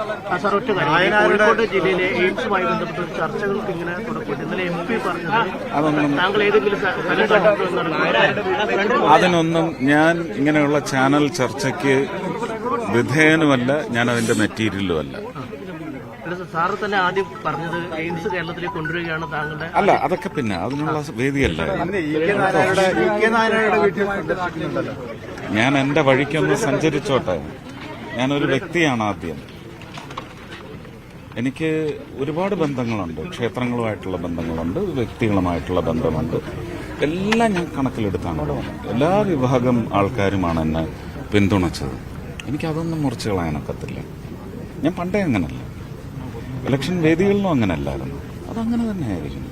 ആ, സാർ ഒറ്റ കാര്യം ഈ കോഴിക്കോട് ജില്ലയിലെ എയിംസുമായി ബന്ധപ്പെട്ട ഒരു ചർച്ചകൾക്ക് ഇങ്ങനെ തുടക്കമിട്ട് ഇന്നലെ എം പി പറഞ്ഞത് താങ്കൾ ഏതെങ്കിലും അതിനൊന്നും ഞാൻ ഇങ്ങനെയുള്ള ചാനൽ ചർച്ചയ്ക്ക് വിധേയനുമല്ല ഞാൻ അതിന്റെ മെറ്റീരിയലുമല്ല. സാറ് തന്നെ ആദ്യം പറഞ്ഞത് എയിംസ് കേരളത്തിലേക്ക് കൊണ്ടുവരികയാണ് താങ്കളുടെ അല്ല അതൊക്കെ പിന്നെ അതിനുള്ള വേദിയല്ല. ഞാൻ എന്റെ വഴിക്കൊന്ന് സഞ്ചരിച്ചോട്ടെ. ഞാനൊരു വ്യക്തിയാണ് ആദ്യം. എനിക്ക് ഒരുപാട് ബന്ധങ്ങളുണ്ട്. ക്ഷേത്രങ്ങളുമായിട്ടുള്ള ബന്ധങ്ങളുണ്ട്. വ്യക്തികളുമായിട്ടുള്ള ബന്ധമുണ്ട്. എല്ലാം ഞാൻ കണക്കിലെടുത്താണ് എല്ലാ വിഭാഗം ആൾക്കാരുമാണ് എന്നെ പിന്തുണച്ചത്. എനിക്കതൊന്നും മുറിച്ച് കളയാനൊക്കത്തില്ല ഞാൻ പണ്ടേ അങ്ങനല്ല. ഇലക്ഷൻ വേദികളിലും അങ്ങനല്ലായിരുന്നു. അതങ്ങനെ തന്നെയായിരിക്കും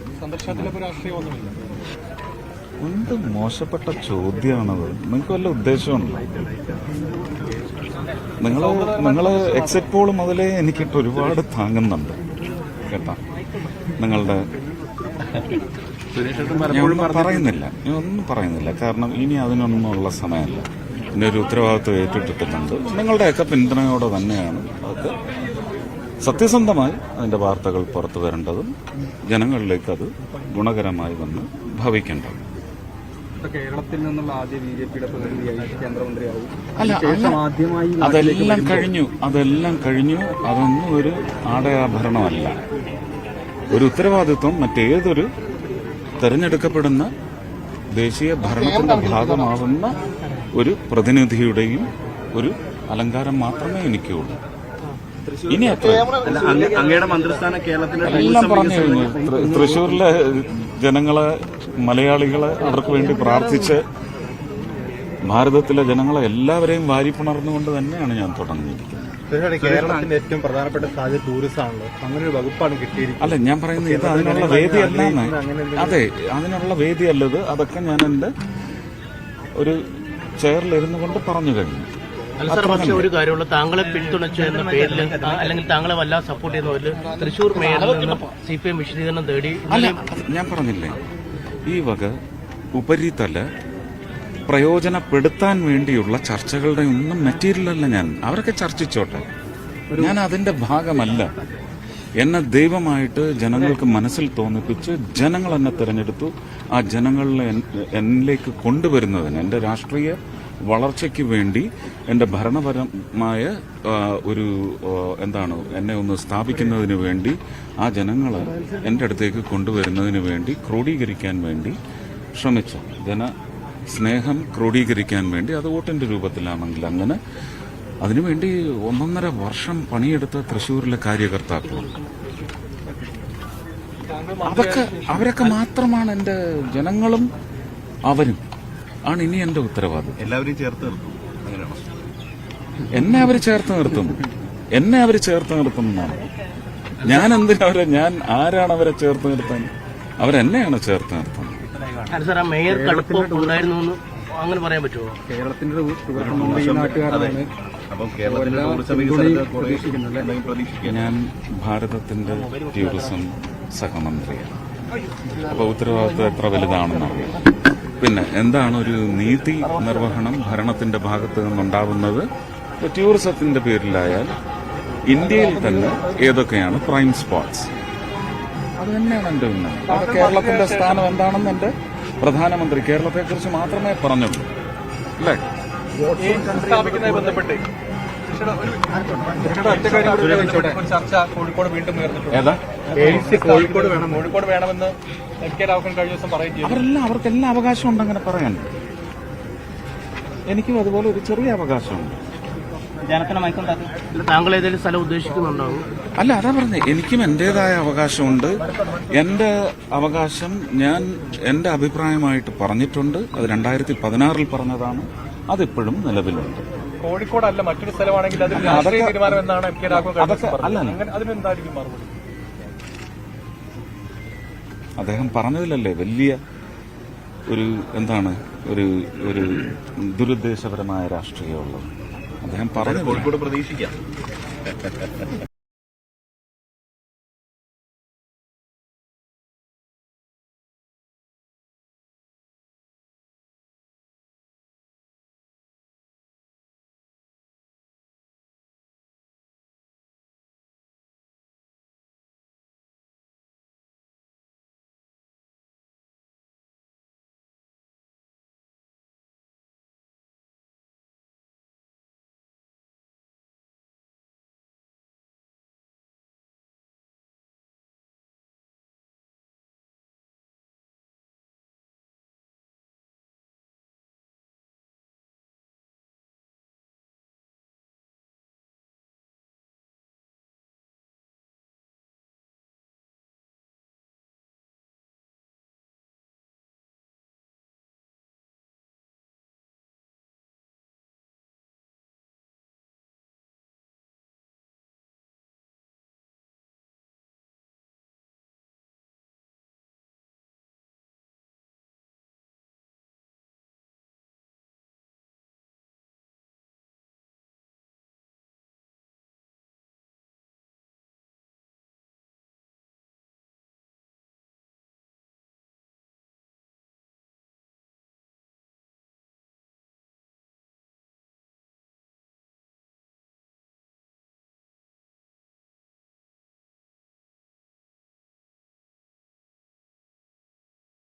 എന്ത് മോശപ്പെട്ട ചോദ്യമാണത്? നിങ്ങൾക്ക് വല്ല ഉദ്ദേശമുണ്ടോ നിങ്ങൾ നിങ്ങൾ എക്സിറ്റ് പോൾ മുതലേ എനിക്കിട്ട് ഒരുപാട് താങ്ങുന്നുണ്ട്. കേട്ടാ? നിങ്ങളുടെ ഞാൻ ഒന്നും പറയുന്നില്ല. ഒന്നും പറയുന്നില്ല. കാരണം ഇനി അതിനൊന്നുമുള്ള സമയമല്ല. പിന്നെ ഒരു ഉത്തരവാദിത്വം ഏറ്റെടുത്തിട്ടുണ്ട്. നിങ്ങളുടെയൊക്കെ പിന്തുണയോടെ തന്നെയാണ് അതൊക്കെ സത്യസന്ധമായി അതിന്റെ വാർത്തകൾ പുറത്തു വരേണ്ടതും ജനങ്ങളിലേക്ക് അത് ഗുണകരമായി വന്ന് ഭവിക്കേണ്ടതും. കേരളത്തിൽ നിന്നുള്ള ആദ്യ ബി ജെ പിയുടെ പ്രതിനിധിയായി കേന്ദ്രമന്ത്രിയാവും. അല്ല ശേഷം ആദ്യമായി അതെല്ലാം കഴിഞ്ഞു. അതെല്ലാം കഴിഞ്ഞു. അതൊന്നും ഒരു ആടയാഭരണമല്ല. ഒരു ഉത്തരവാദിത്വം മറ്റേതൊരു തെരഞ്ഞെടുക്കപ്പെടുന്ന ദേശീയ ഭരണത്തിന്റെ ഭാഗമാവുന്ന ഒരു പ്രതിനിധിയുടെയും ഒരു അലങ്കാരം മാത്രമേ എനിക്കുള്ളൂ. ഇനി അങ്ങയുടെ മന്ത്രിസ്ഥാനം കേരളത്തിന്റെ എല്ലാം പറഞ്ഞു തൃശ്ശൂരിലെ ജനങ്ങളെ മലയാളികളെ അവർക്ക് വേണ്ടി പ്രാർത്ഥിച്ച് ഭാരതത്തിലെ ജനങ്ങളെ എല്ലാവരെയും വാരിപ്പുണർന്നുകൊണ്ട് തന്നെയാണ് ഞാൻ തുടങ്ങിയിരിക്കുന്നത് കേരളത്തിന്റെ ഏറ്റവും പ്രധാനപ്പെട്ട സാധ്യത ടൂറിസം ആണല്ലോ അങ്ങനെ ഒരു വകുപ്പാണ് കിട്ടിയിരിക്കുന്നത്. അല്ല ഞാൻ പറയുന്നത് ഇത് അതിനുള്ള വേദിയല്ലാന്ന് അതെ അതിനുള്ള വേദിയല്ലത് അതൊക്കെ ഞാൻ എന്റെ ഒരു ചെയറിലിരുന്നു കൊണ്ട് പറഞ്ഞു കഴിഞ്ഞു. അല്ല സാർ പക്ഷേ ഒരു കാര്യമുള്ള താങ്കളെ പിന്തുണച്ചു എന്ന പേരിൽ അല്ലെങ്കിൽ താങ്കളെ വല്ലാതെ സപ്പോർട്ട് ചെയ്യുന്നവരിൽ തൃശൂർ മേയറിൽ നിന്ന് സി പി എം വിശദീകരണം തേടി ഞാൻ പറഞ്ഞില്ലേ? ഈ വക ഉപരിതല പ്രയോജനപ്പെടുത്താൻ വേണ്ടിയുള്ള ചർച്ചകളുടെ ഒന്നും മെറ്റീരിയലല്ല ഞാൻ. അവരൊക്കെ ചർച്ചിച്ചോട്ടെ. ഞാൻ അതിന്റെ ഭാഗമല്ല. എന്നെ ദൈവമായിട്ട് ജനങ്ങൾക്ക് മനസ്സിൽ തോന്നിപ്പിച്ച് ജനങ്ങൾ എന്നെ തിരഞ്ഞെടുത്തു. ആ ജനങ്ങളിലെ എന്നിലേക്ക് കൊണ്ടുവരുന്നതിന് എന്റെ രാഷ്ട്രീയ വളർച്ചയ്ക്ക് വേണ്ടി എന്റെ ഭരണപരമായ ഒരു എന്താണ് എന്നെ ഒന്ന് സ്ഥാപിക്കുന്നതിന് വേണ്ടി ആ ജനങ്ങളെ എന്റെ അടുത്തേക്ക് കൊണ്ടുവരുന്നതിന് വേണ്ടി ക്രോഡീകരിക്കാൻ വേണ്ടി ശ്രമിച്ച ജന സ്നേഹം ക്രോഡീകരിക്കാൻ വേണ്ടി അത് വോട്ടിന്റെ രൂപത്തിലാണെങ്കിൽ അങ്ങനെ അതിനുവേണ്ടി ഒന്നൊന്നര വർഷം പണിയെടുത്ത തൃശ്ശൂരിലെ കാര്യകർത്താക്കൾ. അതൊക്കെ അവരൊക്കെ മാത്രമാണ് എന്റെ ജനങ്ങളും അവരും. ആണ് ഇനി എന്റെ ഉത്തരവാദിത്വം. എല്ലാവരും ചേർത്ത് നിർത്തും. അങ്ങനെയാണോ? എന്നെ അവർ ചേർത്ത് നിർത്തുന്നു. എന്നെ അവർ ചേർത്ത് നിർത്തുന്നതാണ് ഞാൻ എന്തിനാ അവരെ ഞാൻ ആരാണ് അവരെ ചേർത്ത് നിർത്താൻ? അവരെന്നെയാണ് ചേർത്ത് നിർത്തുന്നത്. അല്ല സാർ ആ മേയർ ഉണ്ടായിരുന്നു അങ്ങനെ പറയാൻ പറ്റുമോ? കേരളത്തിന്റെ നാട്ടുകാരാണ് ഞാൻ ഭാരതത്തിന്റെ ടൂറിസം സഹമന്ത്രിയാണ്. അപ്പൊ ഉത്തരവാദിത്വം എത്ര വലുതാണെന്നറിയാം. പിന്നെ എന്താണ് ഒരു നീതി നിർവഹണം ഭരണത്തിന്റെ ഭാഗത്ത് നിന്നുണ്ടാവുന്നത്? ടൂറിസത്തിന്റെ പേരിലായാൽ ഇന്ത്യയിൽ തന്നെ ഏതൊക്കെയാണ് പ്രൈം സ്പോട്സ്? അത് തന്നെയാണ് എന്റെ ഉന്നം? കേരളത്തിന്റെ സ്ഥാനം എന്താണെന്ന് എന്റെ പ്രധാനമന്ത്രി കേരളത്തെക്കുറിച്ച് മാത്രമേ പറഞ്ഞുള്ളൂ. അല്ലേ? ചർച്ച കോഴിക്കോട് വീണ്ടും ഉയർന്നിട്ടുണ്ട്. ഏതാ? കോഴിക്കോട് വേണം. കോഴിക്കോട് വേണമെന്ന് രാഘവൻ കഴിഞ്ഞ ദിവസം പറയുകയും അവരെല്ലാം അവർക്കെല്ലാം അവകാശമുണ്ട് അങ്ങനെ പറയാൻ. എനിക്കും അതുപോലെ ഒരു ചെറിയ അവകാശമുണ്ട് താങ്കൾ ഏതെങ്കിലും സ്ഥലം ഉദ്ദേശിക്കുന്നുണ്ടാവും? അല്ല അതാ പറഞ്ഞേ. എനിക്കും എന്റേതായ അവകാശമുണ്ട്. എന്റെ അവകാശം ഞാൻ എന്റെ അഭിപ്രായമായിട്ട് പറഞ്ഞിട്ടുണ്ട്. അത് രണ്ടായിരത്തി പതിനാറിൽ പറഞ്ഞതാണ്. അതിപ്പോഴും നിലവിലുണ്ട്. കോഴിക്കോടല്ല മറ്റൊരു സ്ഥലമാണെങ്കിൽ അതിൽ രാഷ്ട്രീയ തീരുമാനം എന്നാണ് എം കെ രാഘവൻ. അങ്ങനെ അതിനെന്തായിരിക്കും മറുപടി അദ്ദേഹം പറഞ്ഞതിലല്ലേ വലിയ ഒരു എന്താണ് ഒരു ഒരു ദുരുദ്ദേശപരമായ രാഷ്ട്രീയമുള്ളത്. അദ്ദേഹം പറഞ്ഞു കോഴിക്കോട് പ്രതീക്ഷിക്കാം.